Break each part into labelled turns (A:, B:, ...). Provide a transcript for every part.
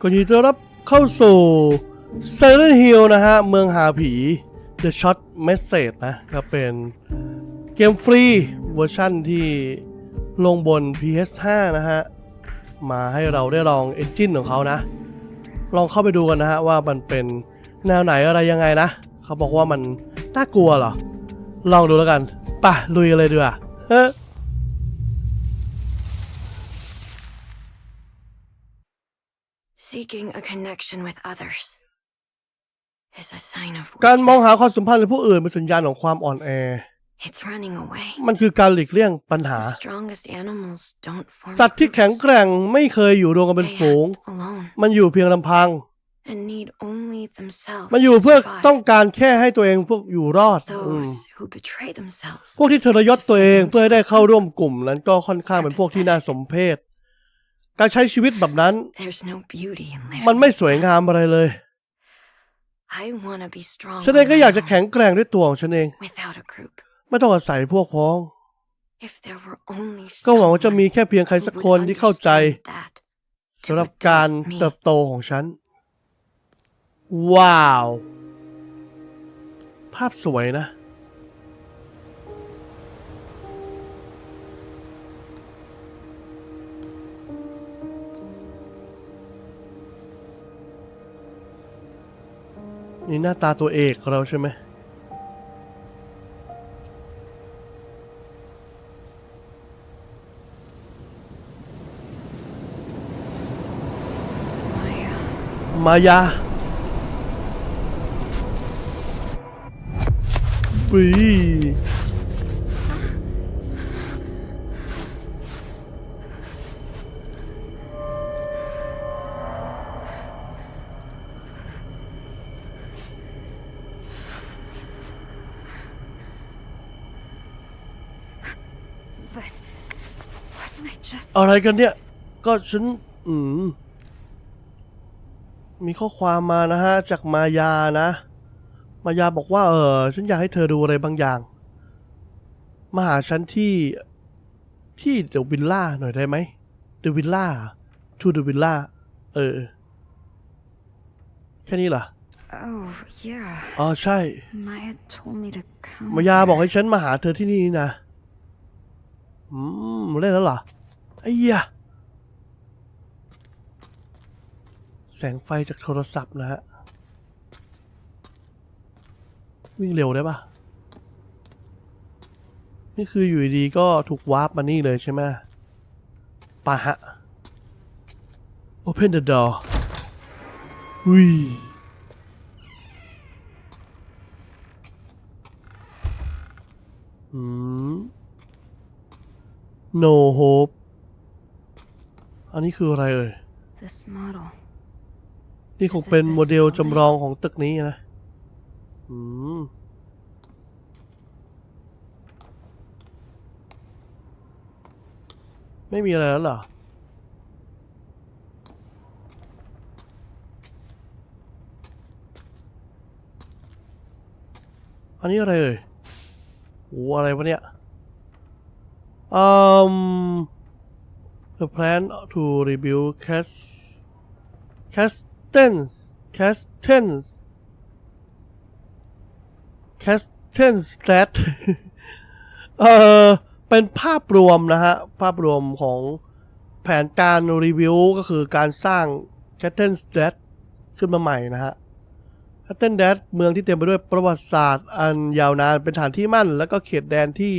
A: ก็ยินดีต้อนรับเข้าสู่ Silent Hill นะฮะ เมืองหาผี The Shot Message นะก็เป็นเกมฟรีเวอร์ชั่นที่ลงบน PS5 นะฮะ มาให้เราได้ลองเอนจินของเขานะ ลองเข้าไปดูกันนะฮะ ว่ามันเป็นแนวไหนอะไรยังไงนะ เขาบอกว่ามันน่ากลัวเหรอ ลองดูแล้วกันไป่ะ ลุยเลยดีกว่าเฮ้
B: Seeking a connection with others is a sign of
A: การมอง
B: weakness.
A: หาความสัมพันธ์กับผู้อื่นเป็นสัญญาณของความอ่อนแอ
B: It's running away.
A: มันคือการหลีกเลี่ยงปัญหา
B: The strongest animals don't form
A: สัตว์ที่แข็ง
B: groups.
A: แกร่งไม่เคยอยู่รวมกันเป็น
B: They
A: ฝูง
B: act alone
A: มันอยู่เพียงลำพัง
B: and need only themselves
A: มันอยู่
B: to
A: เพื่อ
B: survive.
A: ต้องการแค่ให้ตัวเองพวกอยู่รอดอืม
B: Those who betray themselves
A: พวกที่ทรยศตัวเองเพื่อให้ได้เข้าร่วมกลุ่มนั้นก็ค่อนข้างเป็นพวกที่น่าสมเพช การใช้ชีวิตแบบนั้น
B: There's no beauty in living
A: มันไม่สวยงามอะไรเลย
B: I want to be strong
A: ฉันเองก็
B: on
A: อยากจะ
B: my own
A: แข็งแกร่งด้วยตัวของฉันเอง
B: without a group
A: ไม่ต้องอาศัยพวกพ้อง
B: if there were only
A: ก็หวังว่าจะมี
B: someone
A: แค่เพียงใคร
B: who
A: สัก
B: would
A: คนที่เข้าใจ
B: understand that to
A: สำหรับ
B: adopt
A: การ
B: me.
A: เติบโตของฉัน ว้าว ภาพสวยนะ นี่หน้าตาตัวเอกเราใช่ไหมมายาปี อะไรกันเนี่ย ก็ฉัน อืม มีข้อความมานะฮะ จากมายานะ มายาบอกว่า เออ ฉันอยากให้เธอดูอะไรบางอย่าง มาหาฉันที่ ที่เดอะวิลล่าหน่อยได้ไหมเดอะวิลล่าทูเดอะวิลล่า เออ แค่นี้เหรอ
B: Oh, yeah.
A: อ๋อใช่
B: Maya told me to come.
A: มายา
B: here.
A: บอกให้ฉันมาหาเธอที่นี่นะ อืมเล่นแล้วเหรอไอ้เหี้ยแสงไฟจากโทรศัพท์นะฮะ วิ่งเร็วได้ปะนี่คืออยู่ดีๆก็ถูกวาร์ปมานี่เลยใช่ไหมปะฮะ Open the door อุ้ยอืม no hope อันนี้คืออะไรเอ่ย
B: This model.
A: นี่คงเป็นโมเดลจำลองของตึกนี้นะอืมไม่มีอะไรแล้วเหรอ อันนี้อะไรเอ่ยโอ้อะไรวะเนี่ย อืม the plan to rebuild cast Castens Castens Castens Stat เออเป็นภาพรวมนะฮะ ภาพรวมของแผนการรีวิวก็คือการสร้าง Castens Stat ขึ้นมาใหม่นะฮะ c a s t e n d a t เมืองที่เต็มไปด้วยประวัติศาสตร์อันยาวนานเป็นฐานที่มั่น และก็เขตแดนที่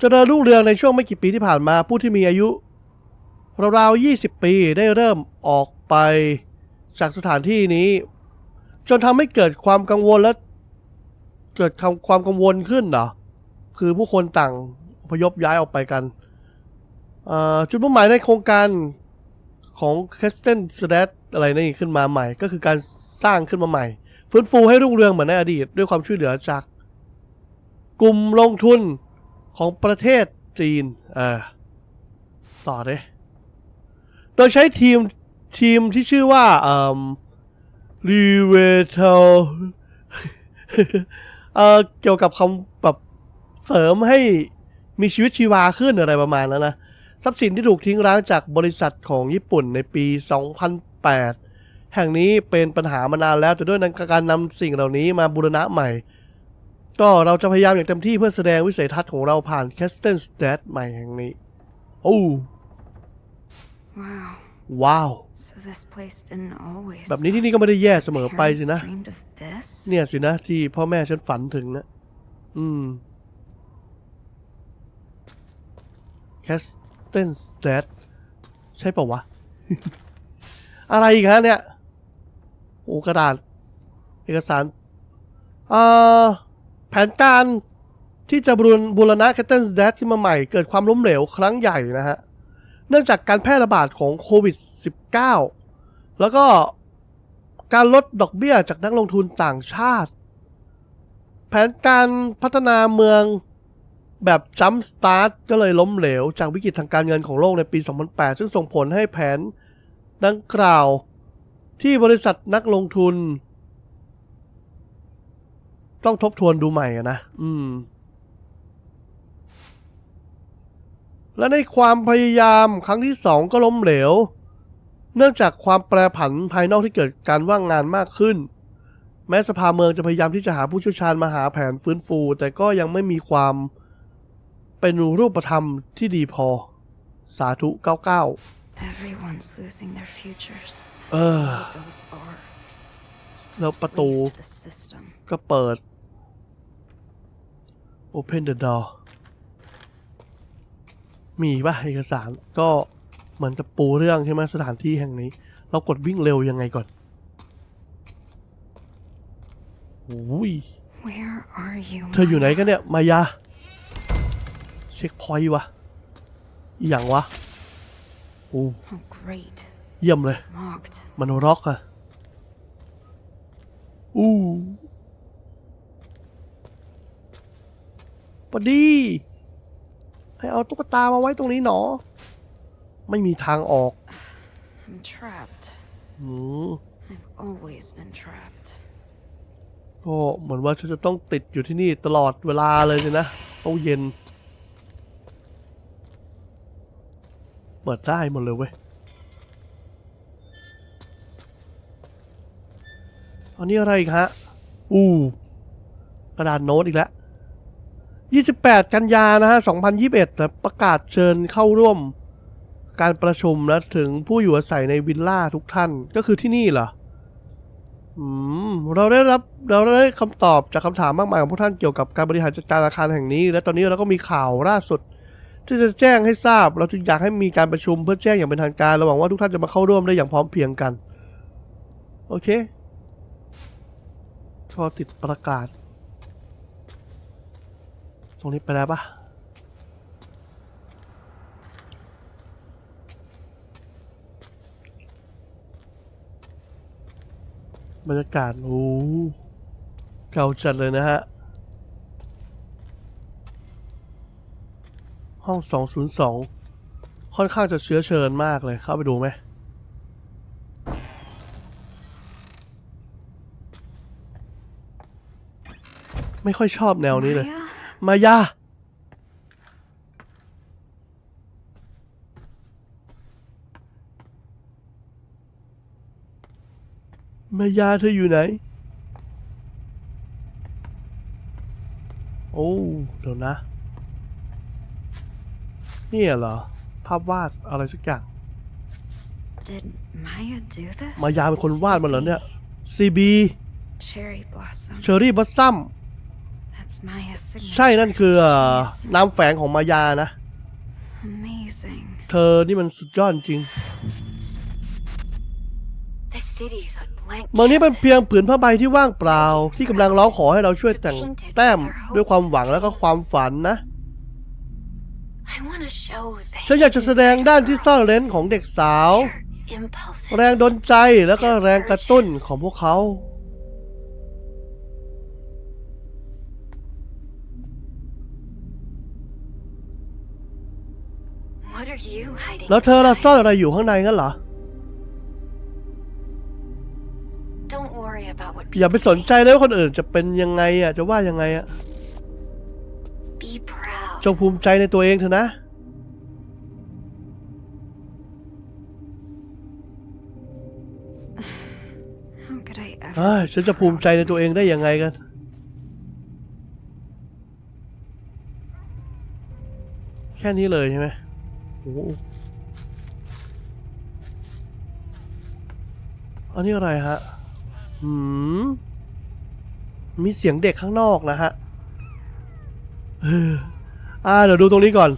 A: จริญรุ่งเรืองในช่วงไม่กี่ปีที่ผ่านมาผู้ที่มีอายุราวๆ20 ปีได้เริ่มออกไปจากสถานที่นี้ จนทำให้เกิดความกังวลและเกิดความกังวลขึ้นเหรอคือผู้คนต่างพยพย้ายออกไปกัน จุดมุ่งหมายในโครงการของ c a s t e n s t a t อะไรนี่ขึ้นมาใหม่ ก็คือการสร้างขึ้นมาใหม่ ฟื้นฟูให้รุ่งเรืองเหมือนในอดีต ด้วยความช่วยเหลือจาก กลุ่มลงทุน ของประเทศจีนเออต่อเลยโดยใช้ทีมทีมที่ชื่อว่าเอ่อ r e v e t a l เอ่อเกี่ยวกับคำแบบเสริมให้มีชีวิตชีวาขึ้นอะไรประมาณนั้นนะทรัพย์สินที่ถูกทิ้งร้างจากบริษัทของญี่ปุ่นในปี 2008 แห่งนี้เป็นปัญหามานานแล้วแต่ด้วยการนำสิ่งเหล่านี้มาบูรณะใหม่ ก็เราจะพยายามอย่างเต็มที่เพื่อแสดงวิสัยทัศน์ของเราผ่านแคสเทนสเตดใหม่แห่งนี้ โอ้
B: Wow.
A: ว้าว
B: So this place didn't always.
A: แบบนี้ที่นี่ก็ไม่ได้แย่เสมอไปสิ
B: Parents
A: นะ
B: dreamed of this.
A: เนี่ยสินะที่พ่อแม่ฉันฝันถึงนะ อืมแคสเทนสเตดใช่เปล่าวะ อะไรอีกฮะเนี่ย โอ้กระดาษ เอกสาร เอ่อ แผนการที่จะบูรณบูรณะแคสเทนสเตดขึ้นมาใหม่เกิดความล้มเหลวครั้งใหญ่นะฮะ เนื่องจากการแพร่ระบาดของโควิด -19 แล้วก็การลดดอกเบี้ยจากนักลงทุนต่างชาติ แผนการพัฒนาเมืองแบบจัมสตาร์ทก็เลยล้มเหลว จากวิกฤตทางการเงินของโลกในปี 2008 ซึ่งส่งผลให้แผนดังกล่าวที่บริษัทนักลงทุน ต้องทบทวนดูใหม่อะนะ อืม และในความพยายามครั้งที่สองก็ล้มเหลว เนื่องจากความแปรผันภายนอกที่เกิดการว่างงานมากขึ้น แม้สภาเมืองจะพยายามที่จะหาผู้เชี่ยวชาญมาหาแผนฟื้นฟู แต่ก็ยังไม่มีความเป็นรูปธรรมที่ดีพอ สาธุ99
B: Everyone's losing their futures. That's
A: Ugh.
B: how adults are.
A: แล้วประตู
B: Enslaved to the system.
A: ก็เปิด Open the door มีป่ะเอกสารก็เหมือนกับปูเรื่องใช่ไหมสถานที่แห่งนี้ เรากดวิ่งเร็วยังไงก่อนโอ้ย
B: Where are you?
A: เธออยู่ไหน
B: Maya?
A: กันเนี่ย มายา เช็คพอยต์วะอหย่างวะโอ้
B: Oh, great.
A: เยี่ยมเลย
B: It's locked.
A: มันร็อกอะอู้ ปดี ให้เอาตุ๊กตามาไว้ตรงนี้หนอ ไม่มีทางออก
B: I'm trapped.
A: อืม
B: I've always been trapped.
A: ก็เหมือนว่าฉันจะต้องติดอยู่ที่นี่ตลอดเวลาเลยสินะต้องเย็น เปิดได้หมดเลยเว้ย อันนี้อะไรอีกฮะ อู้ กระดาษโน้ตอีกแล้ว 28 กันยานะฮะ 2021นะประกาศเชิญเข้าร่วมการประชุมนะถึงผู้อยู่อาศัยในวิลล่าทุกท่านก็คือที่นี่เหรอ อืม เราได้รับเราได้คำตอบจากคำถามมากมายของพวกท่านเกี่ยวกับการบริหารจัดการอาคารแห่งนี้ และตอนนี้เราก็มีข่าวล่าสุด ที่จะแจ้งให้ทราบ เราจึงอยากให้มีการประชุมเพื่อแจ้งอย่างเป็นทางการเราหวังว่าทุกท่านจะมาเข้าร่วมได้อย่างพร้อมเพรียงกัน โอเคก็ติดประกาศ ตรงนี้ไปแล้วปะบรรยากาศโอ้เก่าจัดเลยนะฮะ ห้อง 202 ค่อนข้างจะเชื้อเชิญมากเลย เข้าไปดูไหมไม่ค่อยชอบแนวนี้เลย มายา มายาเธออยู่ไหน โอ้เดี๋ยวนะ นี่เหรอ ภาพวาดอะไรสักอย่าง
B: Did Maya do this?
A: มายาเป็นคนวาดมันเหรอเนี่ย CB
B: Cherry blossom.
A: เชอรี่บัสซัม
B: That's Maya's signature.
A: ใช่นั่นคือเอ่อ
B: Jeez.
A: นามแฝงของมายานะ
B: Amazing.
A: เธอนี่มันสุดยอดจริง
B: The city's a blank
A: เมืองนี้เป็นเพียงผืนผ้าใบที่ว่างเปล่า ที่กำลังร้องขอให้เราช่วยแต่งแต้มด้วยความหวังและก็ความฝันนะ
B: I want to show the
A: ฉันอยากจะแสดงด้านที่ซ่อนเร้นของเด็กสาว
B: hidden impulses.
A: แรงดลใจแล้วก็แรงกระตุ้นของพวกเขา แล้วเธอล่ะ
B: inside?
A: ซ่อนอะไรอยู่ข้างในงั้นเหรอ
B: Don't worry about what
A: อย่า
B: people
A: ไปสนใจเลยว่าคนอื่นจะเป็นยังไงอะ จะว่ายังไงอะ
B: think. Be proud.
A: จงภูมิใจในตัวเองเถอะนะ
B: I could I ever
A: เอ้ย
B: be
A: ฉันจะภูมิใจใน
B: proud
A: ตัว
B: of
A: เองได้
B: myself?
A: ยังไงกัน แค่นี้เลยใช่ไหมโอันนี้อะไรฮะ หืม มีเสียงเด็กข้างนอกนะฮะเอออ่าเดี๋ยวดูตรงนี้ก่อน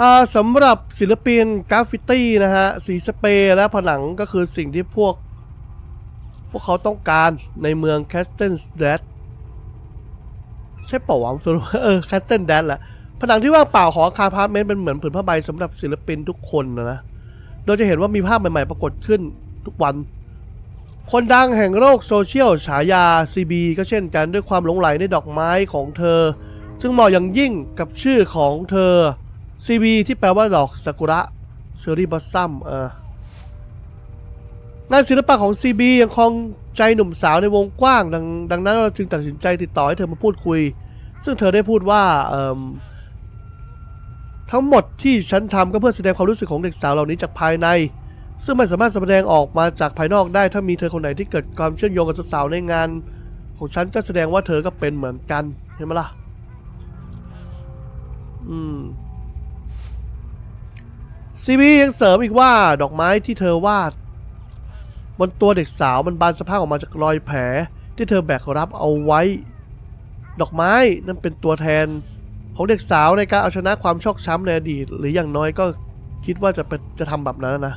A: อ่าสำหรับศิลปินกราฟฟิตี้นะฮะ สีสเปรย์และผนังก็คือสิ่งที่พวก พวกเขาต้องการในเมืองแคสเ e นแดดใช่เปล่าวะสรุปเออแคสเ e นแดดแหละ ผนังที่ว่างเปล่าของอาคารพาร์ทเมนต์เป็นเหมือนผืนผ้าใบสำหรับศิลปินทุกคนนะนะโดยจะเห็นว่ามีภาพใหม่ๆ ปรากฏขึ้นทุกวัน คนดังแห่งโลกโซเชียลฉายา CB ก็เช่นกันด้วยความหลงไหลในดอกไม้ของเธอ ซึ่งเหมาะอย่างยิ่งกับชื่อของเธอ CB ที่แปลว่าดอกซากุระเชอรี่บัสซัมเอองานศิลปะของ CB ยังคงใจหนุ่มสาวในวงกว้างดังดังนั้นเราจึงตัดสินใจติดต่อให้เธอมาพูดคุย ซึ่งเธอได้พูดว่าเอิ่ม ทั้งหมดที่ฉันทำก็เพื่อแสดงความรู้สึกของเด็กสาวเหล่านี้จากภายใน ซึ่งไม่สามารถแสดงออกมาจากภายนอกได้ ถ้ามีเธอคนไหนที่เกิดความเชื่อมโยงกับสาวในงาน ของฉันก็แสดงว่าเธอก็เป็นเหมือนกันเห็นไหมล่ะ อืมซีบียังเสริมอีกว่าดอกไม้ที่เธอวาด บนตัวเด็กสาวมันบานสะพรั่งออกมาจากรอยแผล ที่เธอแบกรับเอาไว้ ดอกไม้นั่นเป็นตัวแทน ของเด็กสาวในการเอาชนะความชอกช้ำในอดีต หรืออย่างน้อยก็คิดว่าจะเป็นจะทำแบบนั้นนะ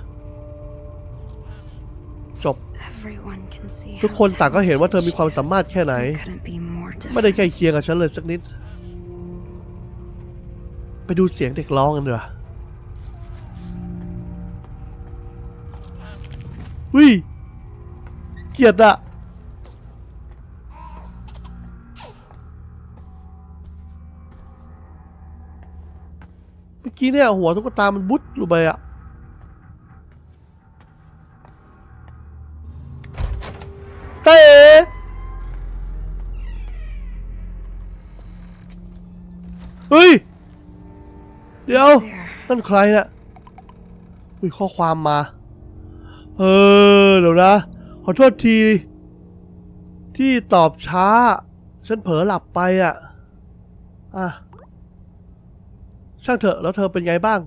A: จบ
B: Everyone can see
A: ทุก
B: how
A: คนต่างก็เห็นว่าเธอมีความ
B: talented she
A: สามารถ
B: is.
A: แค่ไหน
B: You couldn't be more
A: ไม่ได้
B: different.
A: ใกล้เคียงกับฉันเลยสักนิด ไปดูเสียงเด็กร้องกันดีกว่าวิเกลียดอะ อกี้เนี่ยหัวตุ๊กตามันบุดลงไปอะเต้เฮ้ย เดี๋ยว
B: There.
A: นั่นใครน่ะมีข้อความมา เออ เดี๋ยวนะ ขอโทษที ที่ตอบช้า ฉันเผลอหลับไปอะ อะ ช่างเถอะแล้วเธอเป็นไงบ้าง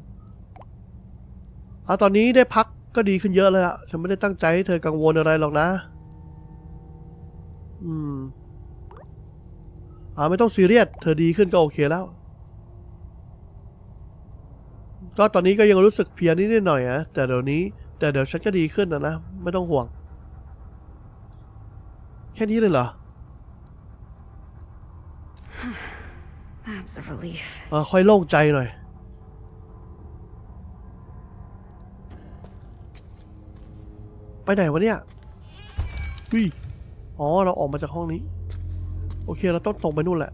A: อะตอนนี้ได้พักก็ดีขึ้นเยอะเลยอะฉันไม่ได้ตั้งใจให้เธอกังวลอะไรหรอกนะ อืมอ่าไม่ต้องซีเรียส เธอดีขึ้นก็โอเคแล้ว ก็ตอนนี้ก็ยังรู้สึกเพียนิดหน่อยนะ แต่เดี๋ยวนี้ แต่เดี๋ยวฉันก็ดีขึ้นนะนะ ไม่ต้องห่วง แค่นี้เลยเหรอ
B: That's a relief.
A: เออค่อยโล่งใจหน่อย ไปไหนวะเนี่ยวิอ๋อ เราออกมาจากห้องนี้ โอเค เราต้องตรงไปนู่นแหละ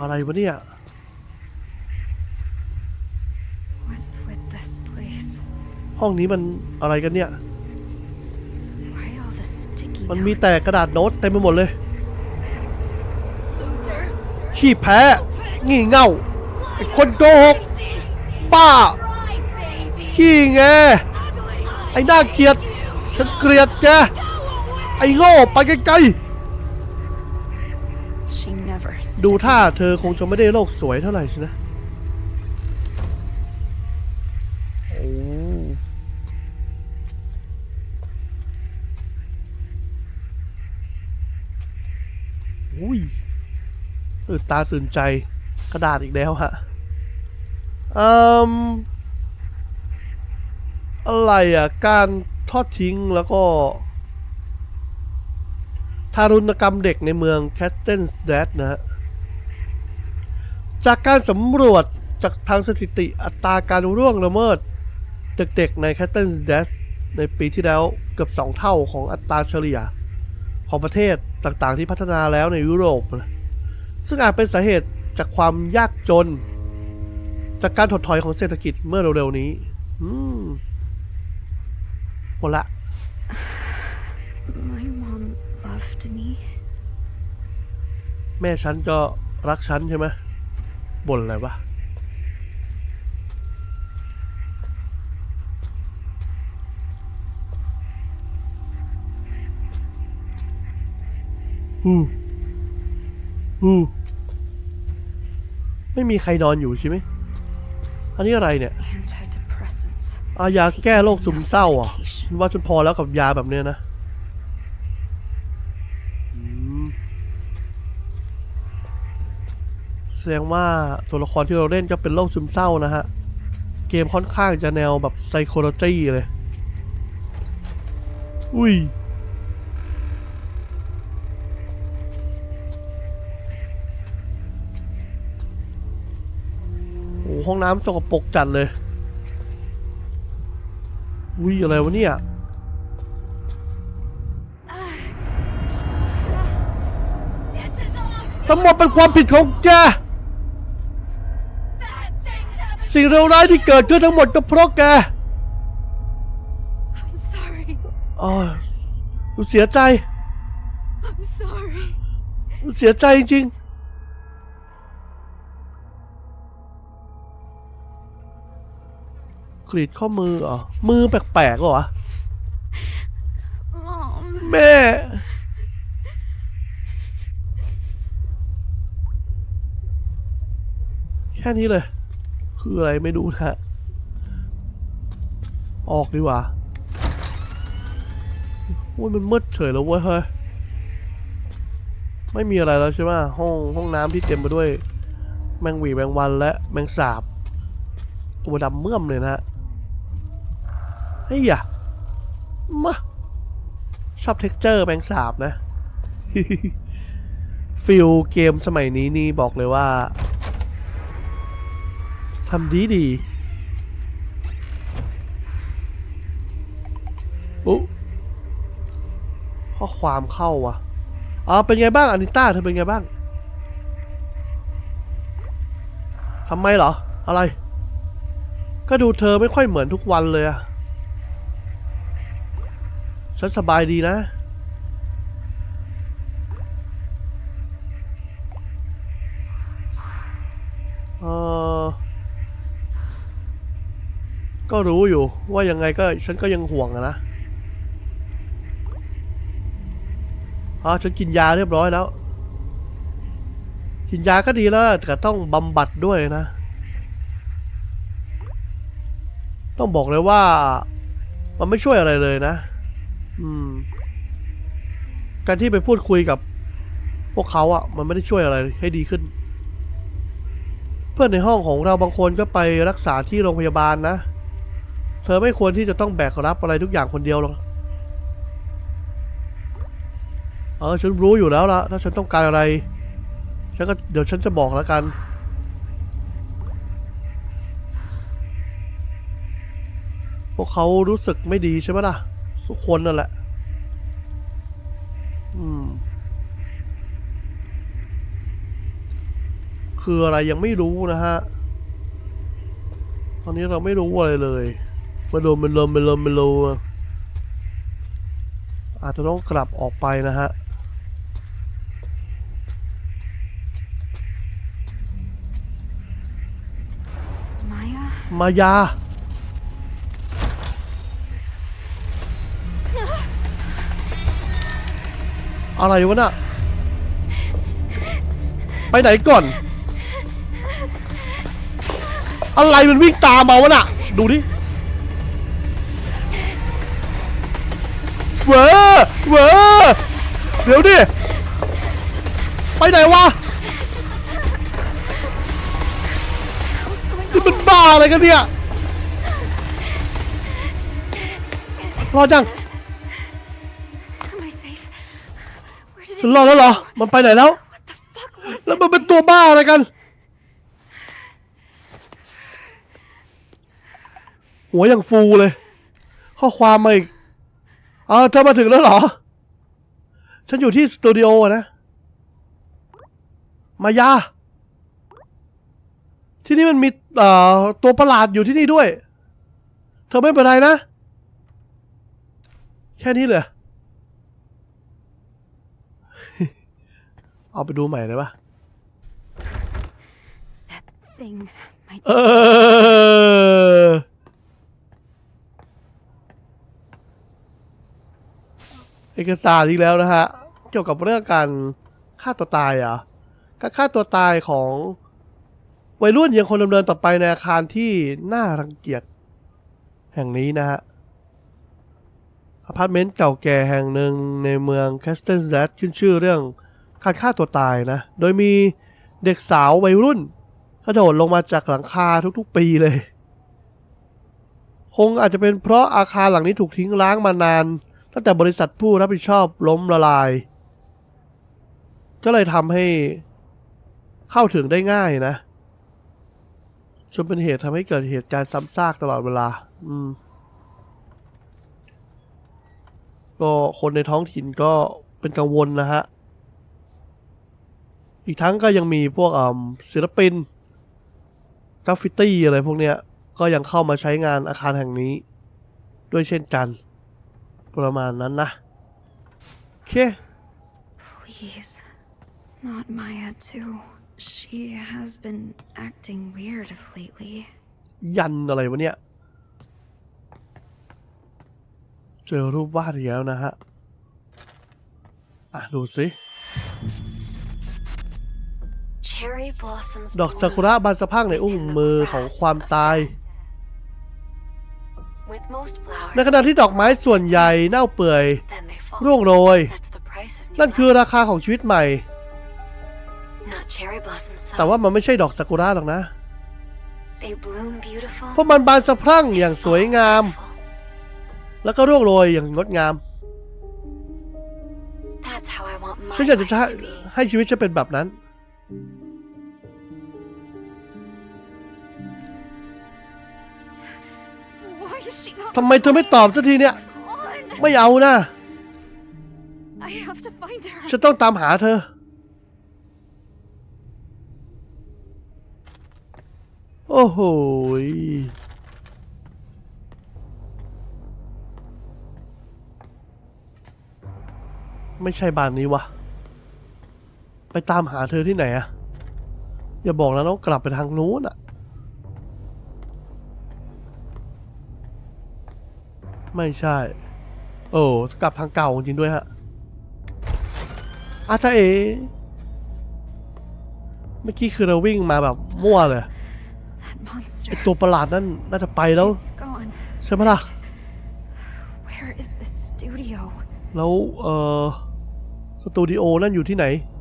A: อะไรวะเนี่ย
B: What's with this place?
A: ห้องนี้มันอะไรกันเนี่ย มันมีแต่ก
B: notes?
A: ระดาษโน้ตเต็มไปหมดเลย
C: Loser.
A: ขี้แพ้ งี่เง่าไอ้คนโกหกป้า
C: Right, baby.
A: ขี้แง
C: Ugly.
A: ไอ้น่าเกลียด ฉันเกลียดแก ไอ้โง่ไปไกล
B: She never
A: ๆ
B: said
A: ดู
B: it
A: ท่า
B: like
A: เธอคงจะไม่ได้โลกสวยเท่าไหร่สินะ ตื่นตาตื่นใจกระดาษอีกแล้วฮะอืมอะไรอะ การทอดทิ้งแล้วก็ ทารุณกรรมเด็กในเมืองแคสเทนส์แดดนะฮะ จากการสำรวจจากทางสถิติอัตราการร่วงละเมิด เด็กๆในแคสเทนส์แดดในปีที่แล้วเกือบ 2 เท่าของอัตราเฉลี่ยของประเทศต่างๆที่พัฒนาแล้วในยุโรปนะ ซึ่งอาจเป็นสาเหตุจากความยากจน จากการถดถอยของเศรษฐกิจเมื่อเร็วๆนี้ อืมหมดละ
B: My mom loved me
A: แม่ฉันก็รักฉันใช่ไหมบ่นอะไรวะ อืม อืมไม่มีใครนอนอยู่ใช่ไหม อันนี้อะไรเนี่ย
B: Antidepressants.
A: อายาแก้โรคซึมเศร้าอะ
B: Medication.
A: ฉันว่าฉันพอแล้วกับยาแบบเนี้ยนะอืมแสดงว่าตัวละครที่เราเล่นก็เป็นโรคซึมเศร้านะฮะ เกมค่อนข้างจะแนวแบบไซโคโลจีเลย อุ้ย ห้องน้ำสกปรกจัดเลยอุ้ยอะไรวะเนี่ย
B: This is all
A: ทั้งหมดเป็นความผิดของแก
B: bad things happen.
A: สิ่งเลวร้ายที่เกิดขึ้นทั้งหมดก็เพราะแก
B: I'm sorry.
A: อ๋อหนูเสียใจ
B: I'm sorry.
A: หนูเสียใจจริงๆ กรีดข้อมือเหรอมือแปลกๆเหรอวะ
B: Mom.
A: แม่ แค่นี้เลย คืออะไรไม่รู้นะฮะ ออกดีกว่าโอ้ยมันมืดเฉยแล้วเว้ยเฮ้ยไม่มีอะไรแล้วใช่ไหมห้องห้องน้ำที่เต็มไปด้วย แมงหวีแมงวันและแมงสาบ ตัวดำเมื่อมเลยนะฮะเฮ้ยอะมาชอบเท็กเจอร์แมงสาบนะฟิลเกมสมัยนี้นี่บอกเลยว่าทำดีดีอุ๊ข้อความเข้าว่ะอ๋อเป็นไงบ้างอานิต้าเธอเป็นไงบ้างทำไมเหรอ อะไร ก็ดูเธอไม่ค่อยเหมือนทุกวันเลยอะ ฉันสบายดีนะ เออก็รู้อยู่ว่ายังไงก็ฉันก็ยังห่วงอะนะอ๋อฉันกินยาเรียบร้อยแล้ว กินยาก็ดีแล้วแต่ต้องบำบัดด้วยนะ ต้องบอกเลยว่า มันไม่ช่วยอะไรเลยนะ อืม การที่ไปพูดคุยกับ พวกเขาอะ่ะ มันไม่ได้ช่วยอะไรให้ดีขึ้น เพื่อนในห้องของเราบางคนก็ไปรักษาที่โรงพยาบาลนะ เธอไม่ควรที่จะต้องแบกรับอะไรทุกอย่างคนเดียวหรอกเออฉันรู้อยู่แล้วละถ้าฉันต้องการอะไร ฉันก็เดี๋ยวฉันจะบอกแล้วกัน พวกเขารู้สึกไม่ดีใช่ไหมล่ะ ทุกคนนั่นแหละ อืม คืออะไรยังไม่รู้นะฮะ ตอนนี้เราไม่รู้อะไรเลยมาโดนมันลมมันลมมันลมอาจจะต้องกลับออกไปนะฮะมายา อะไรวะน่ะ ไปไหนก่อน อะไรมันวิ่งตามมาวะน่ะ ดูดิเวอเวอเดี๋ยวดิ ไปไหนวะนี่มันบ้าอะไรกันเนี่ย รอดยัง
B: มั
A: นรอดแล้วเหรอ มันไปไหนแล้ว แล้วมันเป็นตัวบ้าอะไรกัน หัวอย่างฟูเลย ข้อความมาอีกเอาเธอมาถึงแล้วเหรอ ฉันอยู่ที่สตูดิโอนะ มายา ที่นี่มันมีเอ่อตัวประหลาดอยู่ที่นี่ด้วย เธอไม่เป็นไรนะ แค่นี้เลย เอาไปดูใหม่เลยปะ
B: that thing? Might
A: เออเอกสารอีกแล้วนะฮะ เกี่ยวกับเรื่องการฆ่าตัวตายเหรอะการฆ่าตัวตายของวัยรุ่นยังคงดำเนินต่อไปในอาคารที่น่ารังเกียจแห่งนี้นะฮะอพาร์ตเมนต์เก่าแก่แห่งหนึ่งในเมืองแคสเทนแซดขึ้นชื่อเรื่อง การฆ่าตัวตายนะ โดยมีเด็กสาววัยรุ่น กระโดดลงมาจากหลังคาทุกๆปีเลย คงอาจจะเป็นเพราะอาคารหลังนี้ถูกทิ้งร้างมานาน ตั้งแต่บริษัทผู้รับผิดชอบล้มละลาย ก็เลยทำให้เข้าถึงได้ง่ายนะจนเป็นเหตุทำให้เกิดเหตุการณ์ซ้ำซากตลอดเวลา อืม ก็คนในท้องถิ่นก็เป็นกังวลนะฮะ อีกทั้งก็ยังมีพวกอ่าศิลปินกราฟฟิตี้อะไรพวกเนี้ยก็ยังเข้ามาใช้งานอาคารแห่งนี้ ด้วยเช่นกัน ประมาณนั้นนะ โอเค
B: Please. Not Maya, too. She has been acting weird lately.
A: ยันอะไรวะเนี่ย เจอรูปวาดอีกแล้วนะฮะ อะ ดูสิ
B: Cherry blossoms
A: ดอกซากุระบานสะพรังในอุ้งมือของความตาย
B: With most flowers,
A: ในขณะที่ดอกไม้ส่วนใหญ่เน่าเปื่อย
B: then they fall.
A: ร่วงโรย
B: That's the price of new
A: นั่นคือราคาของชีวิตใหม่
B: Not cherry blossoms, though.
A: แต่ว่ามันไม่ใช่ดอกซากุระหรอกนะ
B: They bloom beautiful.
A: เพราะมันบานสะพรั่งอย่างสวยงาม
B: Beautiful.
A: แล้วก็ร่วงโรยอย่างงดงาม
B: That's how I want my
A: ฉันอยากจะ
B: life to be.
A: ให้ชีวิตฉันเป็นแบบนั้น ทำไมเธอไม่ตอบสักทีเนี่ย
B: Come on.
A: ไม่เอานะ
B: I have to find her.
A: ฉันต้องตามหาเธอ โอ้โหยไม่ใช่บ้านนี้วะ ไปตามหาเธอที่ไหนอะอย่าบอกนะต้องกลับไปทางนู้นอะ ไม่ใช่ โอ้กลับทางเก่าจริงด้วยฮะอาจารย์เอเมื่อกี้คือเราวิ่งมาแบบมั่วเลย
B: That monster.
A: ไอตัวประหลาดนั่นน่าจะไปแล้ว
B: It's gone.
A: ใช่ไหมล่ะ
B: Where is the studio?
A: แล้วเออสตูดิโอนั่นอยู่ที่ไหน
B: Oh,